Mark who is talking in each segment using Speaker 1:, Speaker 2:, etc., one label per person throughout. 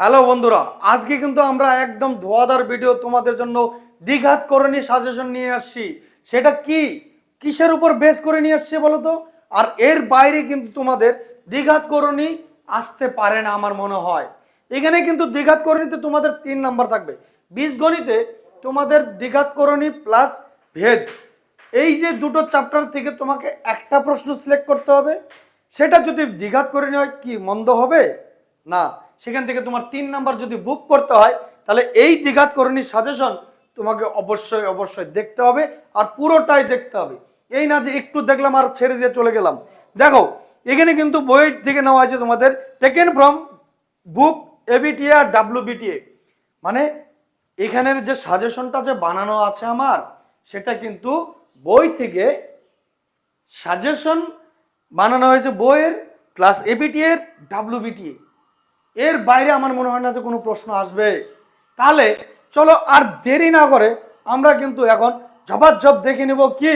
Speaker 1: Hello বন্ধুরা, আজকে কিন্তু আমরা একদম ধোয়াদার ভিডিও তোমাদের জন্য দ্বিঘাত করণী সাজেশন নিয়ে আসছি। সেটা কি? কিসের উপর বেস করে নিয়ে আসছে বলো তো? আর এর বাইরে কিন্তু তোমাদের দ্বিঘাত করণী আসতে পারে না আমার মনে হয়। এখানে কিন্তু দ্বিঘাত করণীতে তোমাদের তিন নাম্বার থাকবে। বীজগণিতে তোমাদের দ্বিঘাত করণী প্লাস ভেদ। এই যে দুটো চ্যাপ্টার থেকে তোমাকে একটা প্রশ্ন সিলেক্ট করতে হবে। সেটা যদি দ্বিঘাত করে নেওয়া হয়, কি, মন্দ হবে? না। সেখান থেকে তোমার তিন নাম্বার যদি বুক করতে হয়, তাহলে এই দ্বিঘাত করণী সাজেশন তোমাকে অবশ্যই অবশ্যই দেখতে হবে আর পুরোটাই দেখতে হবে। এই না যে একটু দেখলাম আর ছেড়ে দিয়ে চলে গেলাম। দেখো, এখানে কিন্তু বই থেকে নেওয়া হয়েছে তোমাদের টেকেন ফ্রম বুক এবিটিএ আর ডাব্লিউবিটিএ মানে এখানের যে সাজেশনটা যে বানানো আছে আমার, সেটা কিন্তু বই থেকে সাজেশন বানানো হয়েছে বইয়ের প্লাস এবিটি এর ডাব্লিউবিটি এর বাইরে আমার মনে হয় না যে কোনো প্রশ্ন আসবে। তাহলে চলো আর দেরি না করে আমরা কিন্তু এখন জবাব দেখে নেব কি?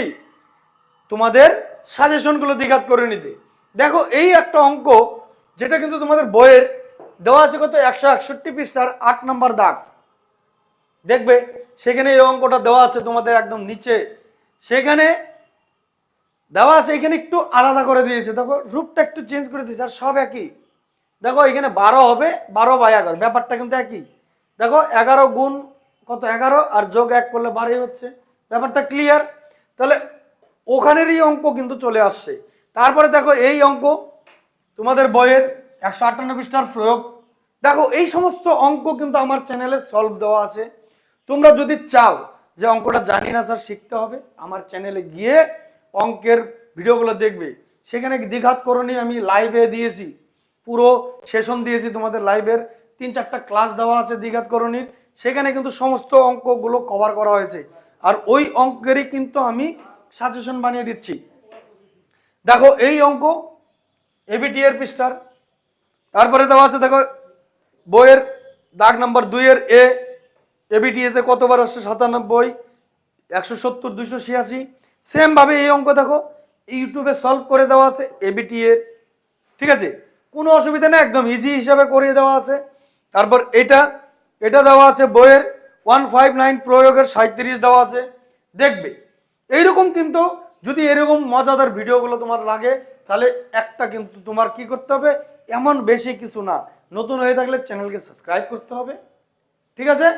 Speaker 1: তোমাদের সাজেশনগুলো দ্বিঘাত করে নিতে। দেখো এই একটা অঙ্ক যেটা কিন্তু তোমাদের বইয়ের দেওয়া আছে কত? একশো একষট্টি পৃষ্ঠার আট নম্বর দাগ। দেখবে সেখানে এই অঙ্কটা দেওয়া আছে তোমাদের একদম নিচে। সেখানে দেওয়া আছে এখানে একটু আলাদা করে দিয়েছে। দেখো রূপটা একটু চেঞ্জ করে দিয়েছে আর সব একই। দেখো, এখানে বারো হবে, বারো বাই এগারো। ব্যাপারটা কিন্তু একই। দেখো, এগারো গুণ কত? এগারো, আর যোগ এক করলে বারোই হচ্ছে। ব্যাপারটা ক্লিয়ার তাহলে ওখানেরই অঙ্ক কিন্তু চলে আসছে। তারপরে দেখো, এই অঙ্ক তোমাদের বইয়ের একশো আটান্ন পৃষ্ঠার প্রয়োগ। দেখো, এই সমস্ত অঙ্ক কিন্তু আমার চ্যানেলে সলভ দেওয়া আছে। তোমরা যদি চাও যে অঙ্কটা জানি না স্যার শিখতে হবে, আমার চ্যানেলে গিয়ে অঙ্কের ভিডিওগুলো দেখবে। সেখানে দ্বিঘাত করণী আমি লাইভে দিয়েছি। পুরো সেশন দিয়েছি তোমাদের লাইভের তিন, চারটা ক্লাস দেওয়া আছে দ্বিঘাত করণীর। সেখানে কিন্তু সমস্ত অঙ্কগুলো কভার করা হয়েছে। আর ওই অঙ্কেরই কিন্তু আমি সাজেশন বানিয়ে দিচ্ছি। দেখো, এই অঙ্ক এবিটি এর পৃষ্ঠার। তারপরে দেওয়া আছে, দেখো, বইয়ের দাগ নাম্বার দুইয়ের এ এবিটিএতে কতবার আসছে? সাতানব্বই, একশো সত্তর, দুইশো ছিয়াশি। সেমভাবে এই অঙ্ক দেখো, ইউটিউবে সলভ করে দেওয়া আছে এবিটি এর। ঠিক আছে? কোনো অসুবিধা নেই, একদম ইজি হিসাবে করিয়ে দেওয়া আছে। তারপর এটা এটা দেওয়া আছে বইয়ের ওয়ান ফাইভ নাইন প্রয়োগের সাঁত্রিশ দেওয়া আছে। দেখবে, এইরকম কিন্তু যদি এরকম মজাদার ভিডিওগুলো তোমার লাগে, তাহলে একটা কিন্তু তোমার কি করতে হবে, এমন বেশি কিছু না। নতুন হয়ে থাকলে চ্যানেলকে সাবস্ক্রাইব করতে হবে। ঠিক আছে?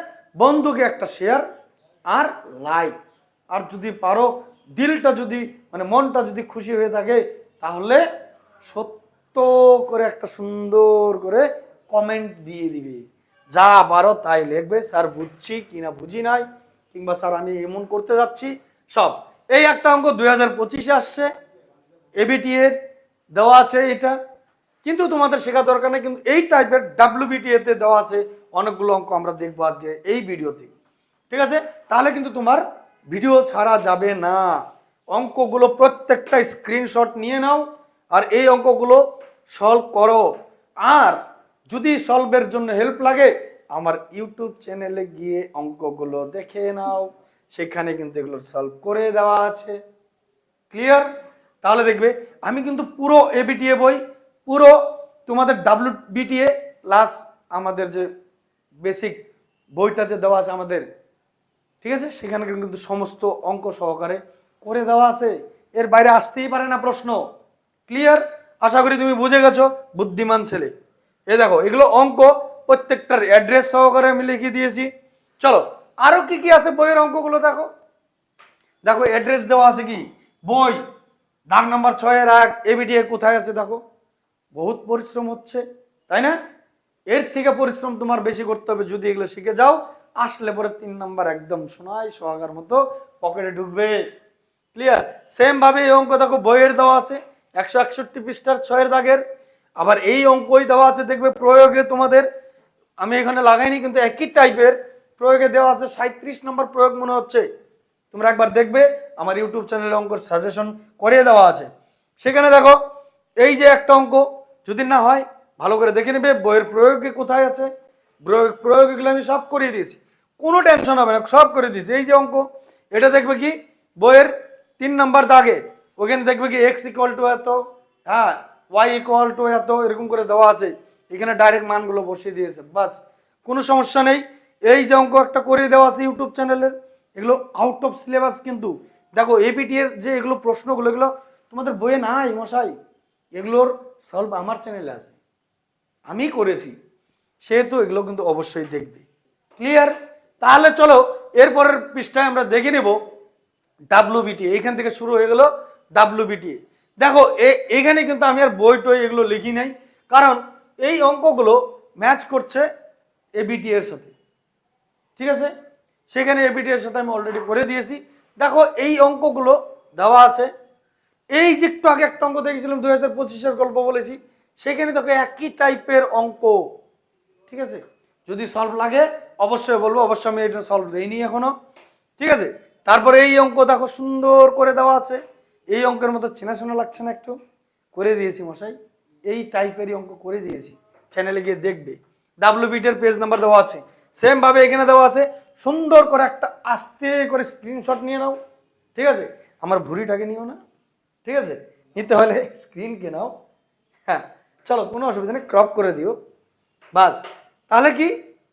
Speaker 1: বন্ধুকে একটা শেয়ার আর লাইক আর যদি পারো, দিলটা যদি মানে মনটা যদি খুশি হয়ে থাকে, তাহলে সত্য করে একটা সুন্দর করে কমেন্ট দিয়ে দিবে। যা পারো তাই লিখবে। স্যার, বুঝছি কিনা বুঝি নাই, কিংবা স্যার, আমি এমন করতে যাচ্ছি, সব। এই একটা অঙ্ক দুই হাজার পঁচিশে আসছে এবিটি এর, দেওয়া আছে এটা। কিন্তু তোমাদের শেখা দরকার নেই, কিন্তু এই টাইপের ডাব্লিউবিটি এতে দেওয়া আছে, অনেকগুলো অঙ্ক আমরা দেখব আজকে এই ভিডিওতে। ঠিক আছে? তাহলে কিন্তু তোমার ভিডিও ছাড়া যাবে না। অঙ্কগুলো প্রত্যেকটা স্ক্রিনশট নিয়ে নাও, আর এই অঙ্কগুলো সলভ করো। আর যদি সলভের জন্য হেল্প লাগে, আমার ইউটিউব চ্যানেলে গিয়ে অঙ্কগুলো দেখে নাও। সেখানে কিন্তু এগুলো সলভ করে দেওয়া আছে। ক্লিয়ার তাহলে দেখবে, আমি কিন্তু পুরো এবিটিএ বই, পুরো তোমাদের ডাব্লিউ বিটিএ প্লাস আমাদের যে বেসিক বইটা যে দেওয়া আছে আমাদের, ঠিক আছে? সেখানে কিন্তু সমস্ত অঙ্ক সহকারে করে দেওয়া আছে। এর বাইরে আসতেই পারে না প্রশ্ন। ক্লিয়ার আশা করি তুমি বুঝে গেছো, বুদ্ধিমান ছেলে। এ দেখো, এগুলো অঙ্ক, প্রত্যেকটার অ্যাড্রেস সহকারে আমি লিখে দিয়েছি। চলো, আরও কি কি আছে বইয়ের অঙ্কগুলো দেখো? দেখো অ্যাড্রেস দেওয়া আছে কি? বই, দাগ নাম্বার ছয়ের এক এবিডিএ কোথায় আছে দেখো? বহুত পরিশ্রম হচ্ছে, তাই না? এর থেকে পরিশ্রম তোমার বেশি করতে হবে, যদি এগুলো শিখে যাও, আসলে পরে তিন নাম্বার একদম শোনাই সোহাগার মতো পকেটে ঢুকবে। ক্লিয়ার সেম ভাবে এই অঙ্ক দেখো, বইয়ের দেওয়া আছে। একশো একষট্টি পৃষ্ঠার ছয়ের দাগের। আবার এই অঙ্কই দেওয়া আছে, দেখবে প্রয়োগে তোমাদের, আমি এখানে লাগাইনি, কিন্তু একই টাইপের প্রয়োগে দেওয়া আছে সাঁত্রিশ নম্বর প্রয়োগ মনে হচ্ছে। তোমরা একবার দেখবে, আমার ইউটিউব চ্যানেলে অঙ্কের সাজেশন করিয়ে দেওয়া আছে। সেখানে দেখো, এই যে একটা অঙ্ক, যদি না হয়, ভালো করে দেখে নেবে, বইয়ের প্রয়োগে কোথায় আছে, প্রয়োগ প্রয়োগগুলো আমি সব করিয়ে দিয়েছি। কোনো টেনশন হবে না, সব করে দিয়েছি। এই যে অঙ্ক, এটা দেখবে কি, বইয়ের তিন নাম্বার দাগে ওখানে দেখবে কি এক্স ইকুয়াল টু এত হ্যাঁ ওয়াই ইকুয়াল টু এত, এরকম করে দেওয়া আছে। এখানে ডাইরেক্ট মানগুলো বসিয়ে দিয়েছে। বাস, কোনো সমস্যা নেই। এই যে অঙ্ক একটা করে দেওয়া আছে ইউটিউব চ্যানেলের, এগুলো আউট অফ সিলেবাস কিন্তু। দেখো এপিটি এর যে এগুলো প্রশ্নগুলো, এগুলো তোমাদের বইয়ে নাই মশাই। এগুলোর সলভ আমার চ্যানেলে আছে। আমি করেছি। সেহেতু এগুলো কিন্তু অবশ্যই দেখবে। ক্লিয়ার তাহলে চলো, এরপরের পৃষ্ঠায় আমরা দেখে নেব ডাব্লুবিটি এইখান থেকে শুরু হয়ে গেল ডাব্লুবিটি দেখো এখানে কিন্তু আমি আর বই টই এগুলো লিখি নাই, কারণ এই অঙ্কগুলো ম্যাচ করছে এবিটি এর সাথে। ঠিক আছে? সেখানে এবিটি এর সাথে আমি অলরেডি করে দিয়েছি। দেখো, এই অঙ্কগুলো দেওয়া আছে। এই যে একটু আগে একটা অঙ্ক দেখেছিলাম, দুই হাজার পঁচিশের গল্প বলেছি, সেখানে দেখো একই টাইপের অঙ্ক। ঠিক আছে? যদি সলভ লাগে, অবশ্যই বলব, অবশ্যই আমি এটা সলভ দেইনি এখনও। ঠিক আছে? তারপরে এই অঙ্ক দেখো, সুন্দর করে দেওয়া আছে। এই অঙ্কের মতো চেনা শোনা লাগছে না একটু? করে দিয়েছি মশাই। এই টাইপেরই অঙ্ক করে দিয়েছি। চ্যানেলে গিয়ে দেখবে। ডাব্লিউ বিটের পেজ নাম্বার দেওয়া আছে। সেম ভাবে এখানে দেওয়া আছে। সুন্দর করে একটা আস্তে করে স্ক্রিনশট নিয়ে নাও। ঠিক আছে? আমার ভুঁড়িটাকে নিও না। ঠিক আছে? নিতে হলে স্ক্রিনকে নাও। হ্যাঁ চলো, কোনো অসুবিধা নেই। ক্রপ করে দিও। বাস। তাহলে কি?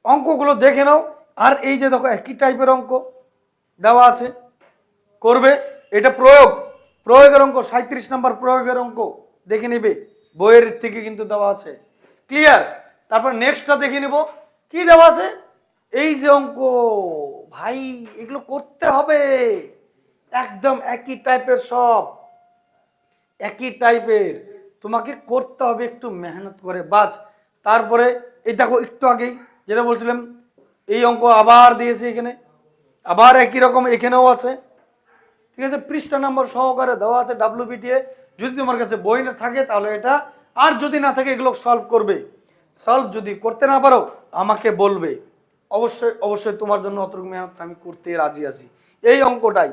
Speaker 1: অঙ্কগুলো দেখে নাও। আর এই যে দেখো, একই টাইপের অঙ্ক দেওয়া আছে। করবে? এটা প্রয়োগ। প্রয়োগের অঙ্ক সাঁত্রিশ নম্বর প্রয়োগের অঙ্ক, দেখে নিবে। বইয়ের থেকে কিন্তু দেওয়া আছে। ক্লিয়ার তারপর নেক্সটটা দেখে নেব। কি দেওয়া আছে? এই যে অঙ্ক, ভাই, এগুলো করতে হবে। একদম একই টাইপের সব। একই টাইপের। তোমাকে করতে হবে একটু মেহনত করে, বাস। তারপরে, এই দেখো, একটু আগেই যেটা বলছিলাম, এই অঙ্ক আবার দিয়েছে এখানে। আবার একই রকম এখানেও আছে। ঠিক আছে? পৃষ্ঠা নাম্বার সহকারে দেওয়া আছে ডাব্লিউবিটিএ যদি তোমার কাছে বই না থাকে, তাহলে এটা। আর যদি না থাকে, এগুলো সলভ করবে। সলভ যদি করতে না পারো, আমাকে বলবে। অবশ্যই অবশ্যই তোমার জন্য অতটুকু মেহনত আমি করতে রাজি আছি। এই অঙ্কটাই।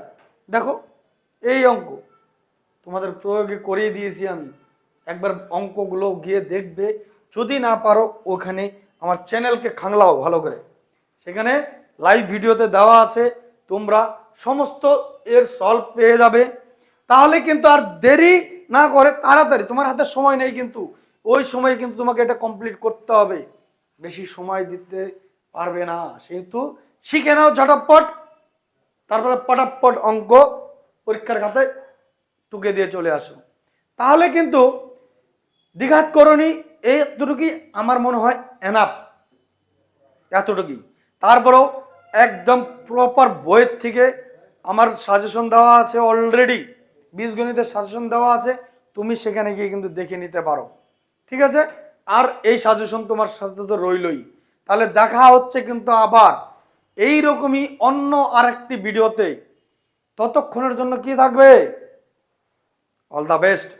Speaker 1: দেখো, এই অঙ্ক। তোমাদের প্রয়োগে করিয়ে দিয়েছি আমি। একবার অঙ্কগুলো গিয়ে দেখবে। যদি না পারো, ওখানে আমার চ্যানেলকে খাংলাও ভালো করে। সেখানে লাইভ ভিডিওতে দেওয়া আছে। তোমরা সমস্ত এর সলভ পেয়ে যাবে। তাহলে কিন্তু আর দেরি না করে তাড়াতাড়ি, তোমার হাতে সময় নেই কিন্তু। ওই সময় কিন্তু তোমাকে এটা কমপ্লিট করতে হবে। বেশি সময় দিতে পারবে না, সেহেতু শিখে নাও ঝটাপট। তারপরে পটাপট অঙ্ক পরীক্ষার খাতে টুকে দিয়ে চলে আসো। তাহলে কিন্তু দ্বিঘাত করণী এতটুকুই আমার মনে হয় এনাফ এতটুকুই। তারপরেও একদম প্রপার বইয়ের থেকে আমার সাজেশন দেওয়া আছে অলরেডি বীজগণিতের সাজেশন দেওয়া আছে, তুমি সেখানে গিয়ে কিন্তু দেখে নিতে পারো। ঠিক আছে? আর এই সাজেশন তোমার সাথে তো রইলই। তাহলে দেখা হচ্ছে কিন্তু আবার। এই রকমই অন্য আরেকটি ভিডিওতে ততক্ষণের জন্য কি থাকবে? All the best